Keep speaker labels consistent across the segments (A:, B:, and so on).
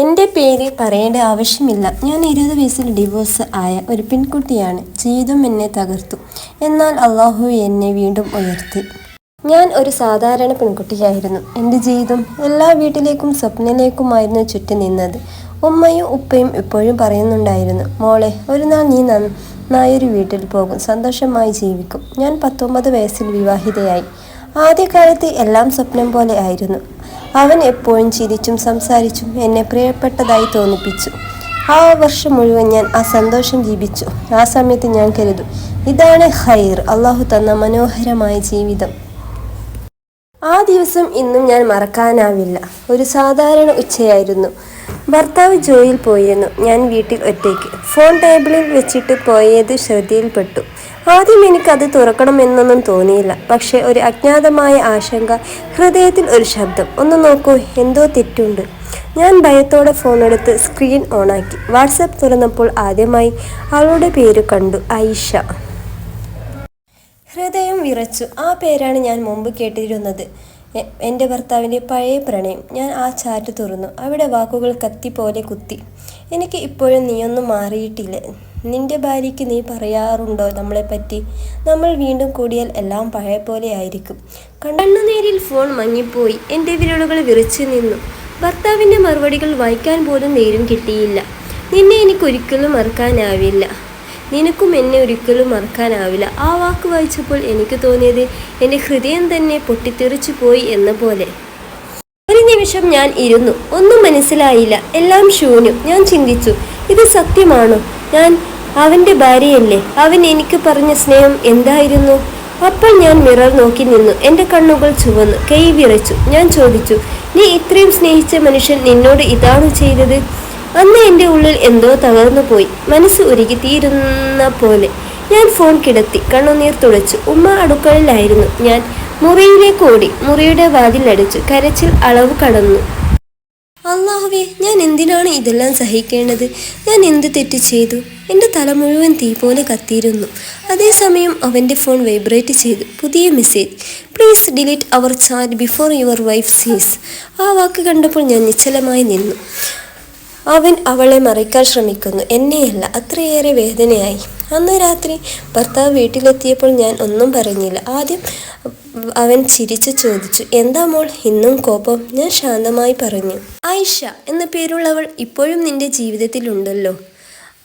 A: എന്റെ പേര് പറയേണ്ട ആവശ്യമില്ല. ഞാൻ ഇരുപത് വയസ്സിൽ ഡിവോഴ്സ് ആയ ഒരു പെൺകുട്ടിയാണ്. ജീവിതം എന്നെ തകർത്തു. എന്നാൽ അള്ളാഹു എന്നെ വീണ്ടും ഉയർത്തി. ഞാൻ ഒരു സാധാരണ പെൺകുട്ടിയായിരുന്നു. എന്റെ ജീവിതം എല്ലാ വീട്ടിലേക്കും സ്വപ്നയിലേക്കുമായിരുന്നു ചുറ്റി നിന്നത്. ഉമ്മയും ഉപ്പയും ഇപ്പോഴും പറയുന്നുണ്ടായിരുന്നു മോളെ ഒരു നാൾ നീ നന്നായൊരു വീട്ടിൽ പോകും. സന്തോഷമായി ജീവിക്കും. ഞാൻ പത്തൊമ്പത് വയസ്സിൽ വിവാഹിതയായി. ആദ്യകാലത്ത് എല്ലാം സ്വപ്നം പോലെ ആയിരുന്നു. അവൻ എപ്പോഴും ചിരിച്ചും സംസാരിച്ചും എന്നെ പ്രിയപ്പെട്ടതായി തോന്നിപ്പിച്ചു. ആ വർഷം മുഴുവൻ ഞാൻ ആ സന്തോഷം ജീവിച്ചു. ആ സമയത്ത് ഞാൻ കരുതും ഇതാണ് ഹൈർ അള്ളാഹു തന്ന മനോഹരമായ ജീവിതം. ആ ദിവസം ഇന്നും ഞാൻ മറക്കാനാവില്ല. ഒരു സാധാരണ ഉച്ചയായിരുന്നു. ഭർത്താവ് ജോയിൽ പോയിരുന്നു. ഞാൻ വീട്ടിൽ ഒറ്റയ്ക്ക്. ഫോൺ ടേബിളിൽ വെച്ചിട്ട് പോയത് ശ്രദ്ധയിൽപ്പെട്ടു. ആദ്യം എനിക്കത് തുറക്കണമെന്നൊന്നും തോന്നിയില്ല. പക്ഷെ ഒരു അജ്ഞാതമായ ആശങ്ക ഹൃദയത്തിൽ ഒരു ശബ്ദം ഒന്ന് നോക്കൂ എന്തോ തെറ്റുണ്ട്. ഞാൻ ഭയത്തോടെ ഫോൺ എടുത്ത് സ്ക്രീൻ ഓണാക്കി. വാട്സപ്പ് തുറന്നപ്പോൾ ആദ്യമായി അവളുടെ പേര് കണ്ടു ഐഷ. ഹൃദയം വിറച്ചു. ആ പേരാണ് ഞാൻ മുമ്പ് കേട്ടിരുന്നത്. എന്റെ ഭർത്താവിന്റെ പഴയ പ്രണയം. ഞാൻ ആ ചാറ്റ് തുറന്നു. അവിടെ വാക്കുകൾ കത്തി പോലെ കുത്തി. എനിക്ക് ഇപ്പോഴും നീയൊന്നും മാറിയിട്ടില്ല. നിന്റെ ഭാര്യയ്ക്ക് നീ പറയാറുണ്ടോ നമ്മളെപ്പറ്റി? നമ്മൾ വീണ്ടും കൂടിയാൽ എല്ലാം പഴയ പോലെ ആയിരിക്കും. കണ്ണുനീരിൽ ഫോൺ മങ്ങിപ്പോയി. എന്റെ വിരലുകൾ വിറച്ചു നിന്നു. ഭർത്താവിന്റെ മറുപടികൾ വായിക്കാൻ പോലും നേരം കിട്ടിയില്ല. നിന്നെ എനിക്കൊരിക്കലും മറക്കാനാവില്ല. നിനക്കും എന്നെ ഒരിക്കലും മറക്കാനാവില്ല. ആ വാക്ക് വായിച്ചപ്പോൾ എനിക്ക് തോന്നിയത് എന്റെ ഹൃദയം തന്നെ പൊട്ടിത്തെറിച്ചു പോയി എന്ന പോലെ. ഒരു നിമിഷം ഞാൻ ഇരുന്നു. ഒന്നും മനസ്സിലായില്ല. എല്ലാം ശൂന്യം. ഞാൻ ചിന്തിച്ചു. ഇത് സത്യമാണോ? ഞാൻ അവന്റെ ഭാര്യയല്ലേ? അവൻ എനിക്ക് പറഞ്ഞ സ്നേഹം എന്തായിരുന്നു? അപ്പോൾ ഞാൻ മിറർ നോക്കി നിന്നു. എന്റെ കണ്ണുകൾ ചുവന്നു. കൈ വിറച്ചു. ഞാൻ ചോദിച്ചു നീ ഇത്രയും സ്നേഹിച്ച മനുഷ്യൻ നിന്നോട് ഇതാണ് ചെയ്തത്? അന്ന് എന്റെ ഉള്ളിൽ എന്തോ തകർന്നു പോയി. മനസ്സ് ഉരുകി തീരുന്ന പോലെ. ഞാൻ ഫോൺ കിടത്തി. കണ്ണുനീർ തുടച്ചു. ഉമ്മ അടുക്കളയിലായിരുന്നു. ഞാൻ മുറിയിലേക്ക് ഓടി. മുറിയുടെ വാതിലടിച്ചു കരച്ചിൽ അളവ് കടന്നു. അള്ളാഹുവേ ഞാൻ എന്തിനാണ് ഇതെല്ലാം സഹിക്കേണ്ടത്? ഞാൻ എന്ത് തെറ്റ് ചെയ്തു? എന്റെ തല മുഴുവൻ തീ പോലെ കത്തിയിരുന്നു. അതേസമയം അവന്റെ ഫോൺ വൈബ്രേറ്റ് ചെയ്തു. പുതിയ message. Please delete our chat before your wife sees ആ വാക്ക് കണ്ടപ്പോൾ ഞാൻ നിശ്ചലമായി നിന്നു. അവൻ അവളെ മറിക്കാൻ ശ്രമിക്കുന്നു. എന്നെയല്ല അത്രയേറെ വേദനയായി. അന്ന് രാത്രി ഭർത്താവ് വീട്ടിലെത്തിയപ്പോൾ ഞാൻ ഒന്നും പറഞ്ഞില്ല. ആദ്യം അവൻ ചിരിച്ചു ചോദിച്ചു എന്താ മോൾ? ഇന്നും കോപം. ഞാൻ ശാന്തമായി പറഞ്ഞു ആയിഷ എന്ന പേരുള്ളവൾ ഇപ്പോഴും നിന്റെ ജീവിതത്തിലുണ്ടല്ലോ.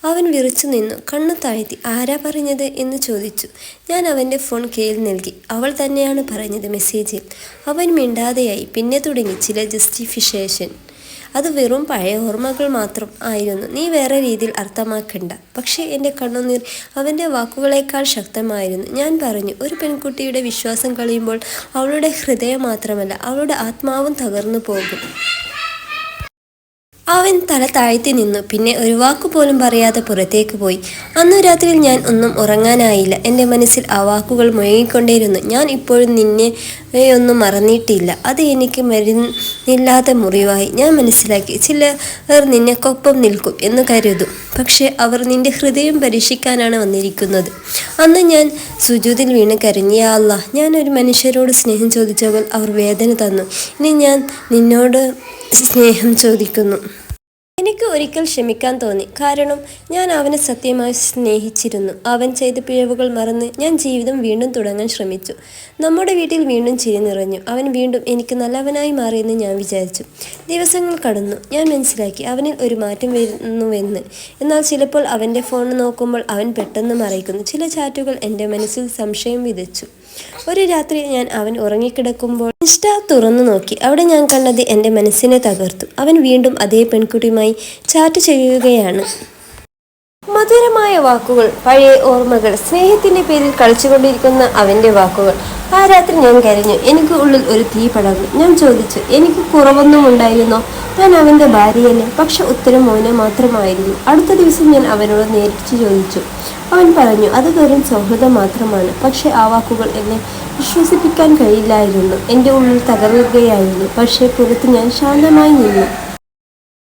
A: അവൻ വിറച്ചു നിന്നു കണ്ണു താഴ്ത്തി ആരാ പറഞ്ഞത്? എന്ന് ചോദിച്ചു. ഞാൻ അവന്റെ ഫോൺ കയ്യിൽ നൽകി അവൾ തന്നെയാണ് പറഞ്ഞത് മെസ്സേജിൽ. അവൻ മിണ്ടാതെയായി പിന്നെ തുടങ്ങി ചില ജസ്റ്റിഫിക്കേഷൻ അത് വെറും പഴയ ഓർമ്മകൾ മാത്രം ആയിരുന്നു. നീ വേറെ രീതിയിൽ അർത്ഥമാക്കണ്ട. പക്ഷേ എന്റെ കണ്ണുനീർ അവന്റെ വാക്കുകളേക്കാൾ ശക്തമായിരുന്നു. ഞാൻ പറഞ്ഞു ഒരു പെൺകുട്ടിയുടെ വിശ്വാസം കളയുമ്പോൾ അവളുടെ ഹൃദയം മാത്രമല്ല അവളുടെ ആത്മാവും തകർന്നു പോകും. അവൻ തല താഴ്ത്തി നിന്നു. പിന്നെ ഒരു വാക്കു പോലും പറയാതെ പുറത്തേക്ക് പോയി. അന്നു രാത്രിയിൽ ഞാൻ ഒന്നും ഉറങ്ങാനായില്ല. എന്റെ മനസ്സിൽ ആ വാക്കുകൾ മുഴങ്ങിക്കൊണ്ടേയിരുന്നു. ഞാൻ ഇപ്പോഴും നിന്നെ ഒന്നും മറന്നിട്ടില്ല. അത് എനിക്ക് മരുന്നില്ലാതെ മുറിവായി. ഞാൻ മനസ്സിലാക്കി ചിലർ നിന്നെക്കൊപ്പം നിൽക്കും എന്ന് കരുതും. പക്ഷേ അവർ നിന്റെ ഹൃദയം പരീക്ഷിക്കാനാണ് വന്നിരിക്കുന്നത്. അന്ന് ഞാൻ സുജൂതിൽ വീണ് കരഞ്ഞിയ അല്ല ഞാൻ ഒരു മനുഷ്യരോട് സ്നേഹം ചോദിച്ചപ്പോൾ അവർ വേദന തന്നു. ഇനി ഞാൻ നിന്നോട് സ്നേഹം ചോദിക്കുന്നു. ഒരിക്കൽ ക്ഷമിക്കാൻ തോന്നി. കാരണം ഞാൻ അവനെ സത്യമായി സ്നേഹിച്ചിരുന്നു. അവൻ ചെയ്ത പിഴവുകൾ മറന്ന് ഞാൻ ജീവിതം വീണ്ടും തുടങ്ങാൻ ശ്രമിച്ചു. നമ്മുടെ വീട്ടിൽ വീണ്ടും ചിരി നിറഞ്ഞു. അവൻ വീണ്ടും എനിക്ക് നല്ലവനായി മാറിയെന്ന് ഞാൻ വിചാരിച്ചു. ദിവസങ്ങൾ കടന്നു. ഞാൻ മനസ്സിലാക്കി അവനിൽ ഒരു മാറ്റം വരുന്നുവെന്ന്. എന്നാൽ ചിലപ്പോൾ അവന്റെ ഫോൺ നോക്കുമ്പോൾ അവൻ പെട്ടെന്ന് മറയ്ക്കുന്നു. ചില ചാറ്റുകൾ എന്റെ മനസ്സിൽ സംശയം വിതച്ചു. ഒരു രാത്രി ഞാൻ അവൻ ഉറങ്ങിക്കിടക്കുമ്പോൾ ഇൻസ്റ്റ തുറന്നു നോക്കി. അവിടെ ഞാൻ കണ്ടത് എന്റെ മനസ്സിനെ തകർത്തു. അവൻ വീണ്ടും അതേ പെൺകുട്ടിയുമായി ചാറ്റ് ചെയ്യുകയാണ്. മധുരമായ വാക്കുകൾ പഴയ ഓർമ്മകൾ സ്നേഹത്തിന്റെ പേരിൽ കളിച്ചുകൊണ്ടിരിക്കുന്ന അവന്റെ വാക്കുകൾ. ആ രാത്രി ഞാൻ കരഞ്ഞു. എനിക്ക് ഉള്ളിൽ ഒരു തീ പടർന്നു. ഞാൻ ചോദിച്ചു എനിക്ക് കുറവൊന്നും ഉണ്ടായിരുന്നോ ഞാൻ അവന്റെ ഭാര്യയല്ലേ? പക്ഷെ ഉത്തരം മോനെ മാത്രമായിരുന്നു. അടുത്ത ദിവസം ഞാൻ അവനോട് നേരിട്ട് ചോദിച്ചു. അവൻ പറഞ്ഞു അത് വെറും സൗഹൃദം മാത്രമാണ്. പക്ഷെ ആ വാക്കുകൾ എന്നെ വിശ്വസിപ്പിക്കാൻ കഴിയില്ലായിരുന്നു. എന്റെ ഉള്ളിൽ തകർക്കുകയായിരുന്നു പക്ഷേ പുറത്ത് ഞാൻ ശാന്തമായി നിന്നു.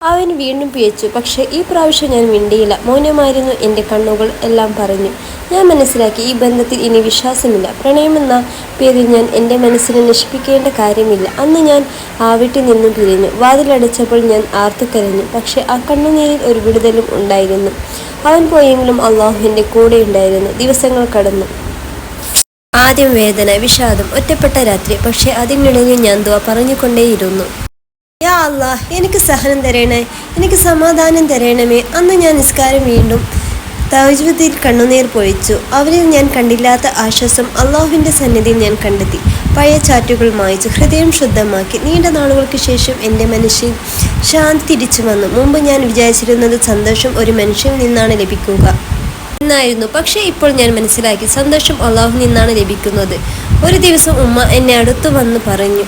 A: അവൻ വീണ്ടും പിയച്ചു പക്ഷേ ഈ പ്രാവശ്യം ഞാൻ മിണ്ടിയില്ല. മൗനമായിരുന്നു എന്റെ കണ്ണുകൾ എല്ലാം പറഞ്ഞു. ഞാൻ മനസ്സിലാക്കി ഈ ബന്ധത്തിൽ ഇനി വിശ്വാസമില്ല. പ്രണയമെന്ന പേരിൽ ഞാൻ എന്റെ മനസ്സിനെ നശിപ്പിക്കേണ്ട കാര്യമില്ല. അന്ന് ഞാൻ ആ വീട്ടിൽ നിന്നും പിരിഞ്ഞു. വാതിലടച്ചപ്പോൾ ഞാൻ ആർത്തുക്കരഞ്ഞു പക്ഷേ ആ കണ്ണുനീരിൽ ഒരു വിടുതലും ഉണ്ടായിരുന്നു. അവൻ പോയെങ്കിലും അള്ളാഹു എന്റെ കൂടെ ഉണ്ടായിരുന്നു. ദിവസങ്ങൾ കടന്നു. ആദ്യം വേദന വിഷാദം ഒറ്റപ്പെട്ട രാത്രി. പക്ഷെ അതിനിടയിൽ ഞാൻ ദുവ പറഞ്ഞുകൊണ്ടേയിരുന്നു. യാ അല്ലാ എനിക്ക് സഹനം തരണേ എനിക്ക് സമാധാനം തരണമേ. അന്ന് ഞാൻ നിസ്കാരം വീണ്ടും തൗജ്വത്തിൽ കണ്ണുനീർ പൊഴിച്ചു. അവരിൽ ഞാൻ കണ്ടില്ലാത്ത ആശ്വാസം അള്ളാഹുവിന്റെ സന്നിധിയിൽ ഞാൻ കണ്ടെത്തി. പഴയ ചാറ്റുകൾ മായച്ചു ഹൃദയം ശുദ്ധമാക്കി. നീണ്ട നാളുകൾക്ക് ശേഷം എന്റെ മനുഷ്യൻ ശാന്തി തിരിച്ചു വന്നു. മുമ്പ് ഞാൻ വിചാരിച്ചിരുന്നത് സന്തോഷം ഒരു മനുഷ്യനിൽ നിന്നാണ് ലഭിക്കുക. എന്നായിരുന്നു. പക്ഷേ ഇപ്പോൾ ഞാൻ മനസ്സിലാക്കി സന്തോഷം അള്ളാഹു നിന്നാണ് ലഭിക്കുന്നത്. ഒരു ദിവസം ഉമ്മ എന്നെ അടുത്തു വന്ന് പറഞ്ഞു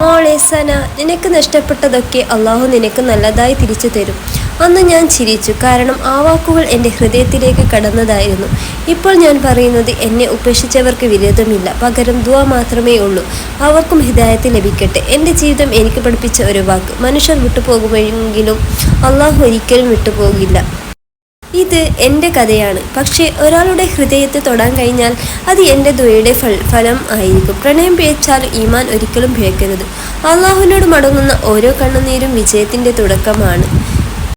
A: മോളെ സന നിനക്ക് നഷ്ടപ്പെട്ടതൊക്കെ അള്ളാഹു നിനക്ക് നല്ലതായി തിരിച്ചു തരും. അന്ന് ഞാൻ ചിരിച്ചു. കാരണം ആ വാക്കുകൾ എന്റെ ഹൃദയത്തിലേക്ക് കടന്നതായിരുന്നു. ഇപ്പോൾ ഞാൻ പറയുന്നത് എന്നെ ഉപേക്ഷിച്ചവർക്ക് വിരോധമില്ല പകരം ദുവ മാത്രമേ ഉള്ളൂ. അവർക്കും ഹിദായത്ത് ലഭിക്കട്ടെ. എന്റെ ജീവിതം എനിക്ക് പഠിപ്പിച്ച ഒരു വാക്ക്. മനുഷ്യർ വിട്ടുപോകുമെങ്കിലും അള്ളാഹു ഒരിക്കലും വിട്ടുപോകില്ല. ഇത് എന്റെ കഥയാണ്. പക്ഷേ ഒരാളുടെ ഹൃദയത്തെ തൊടാൻ കഴിഞ്ഞാൽ അത് എന്റെ ദുരയുടെ ഫൽ ഫലം ആയിരിക്കും. പ്രണയം പിഴച്ചാൽ ഈമാൻ ഒരിക്കലും പിഴക്കരുത്. അള്ളാഹുവിനോട് മടങ്ങുന്ന ഓരോ കണ്ണുനീരും വിജയത്തിന്റെ തുടക്കമാണ്.